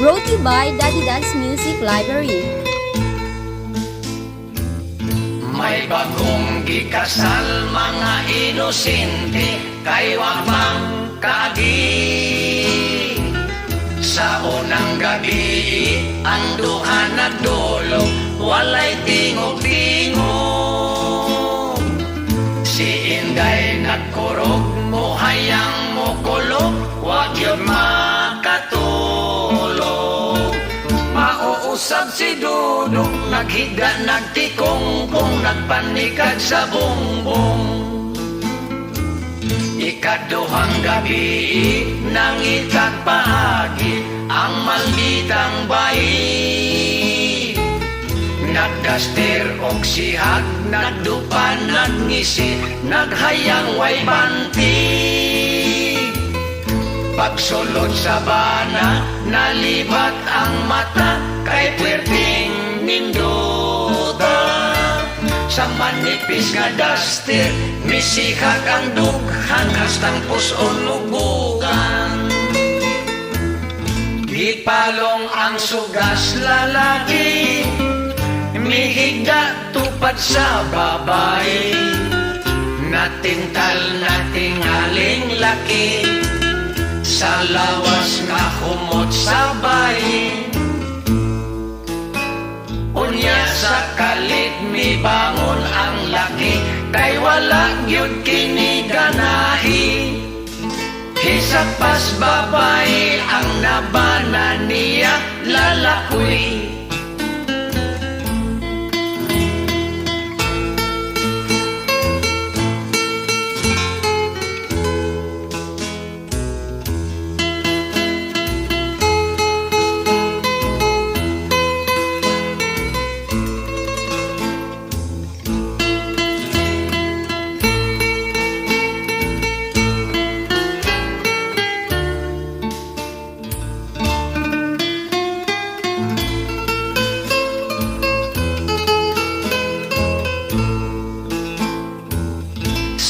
Brought to you by Daddy Dance Music Library. May bagong gikasal mga inosente kay wapang kaagi Sa unang gabi ang duha nagdulog walay tingog-tingog Si Inday nagkurog muhayang Mauusap si Dudong Naghiga, nagtikong-kong Nagpanikad sa bongbong Ikaduhang gabi Nang itagpahagi Ang malditang bayi. Nagdaster og sihag Nagdupan, nagngisi Naghayang way banti Pagsulod sa bana, nalibat ang mata kay pwerteng ninduta. Sa manipis nga duster, misikag ang dughan kastang puson lugugan. Gipalong ang sugas lalaki, mihigda tupad sa babae. Natintal natingaling laki, sa lawas nga humot sa bayi Unya sa kalit mi bangon ang laki Kay wala gyud kini ganahi. Hisap pas babae ang nabana niya lalakoy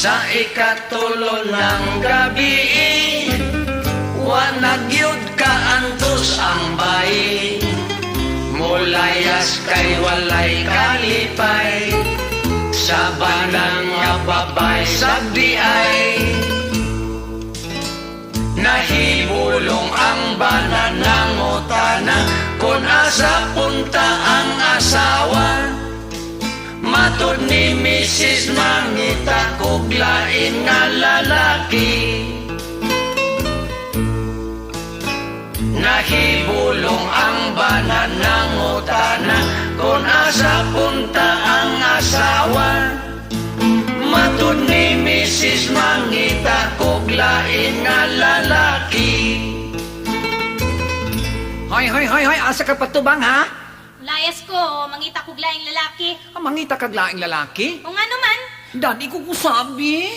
Sa ikatulo ng gabi Wa nagyud ka antos ang bayi. Mulayas kay walay kalipay Sa banang nga babay sa ay Nahibulong ang bana ng utana Kung asa punta ang asawa Matod ni Mrs. Mangita Kuglain nga lalaki Nahibulong ang bana ng utana Kung asa punta ang asawa Matod ni Mrs. Mangita Kuglain nga lalaki Hoy, hoy, hoy, hoy, asa ka patubang ha? Layas ko, mangita ko laing lalaki. Ang mangita kag laing lalaki? O nga naman, Dadi ko kusabi.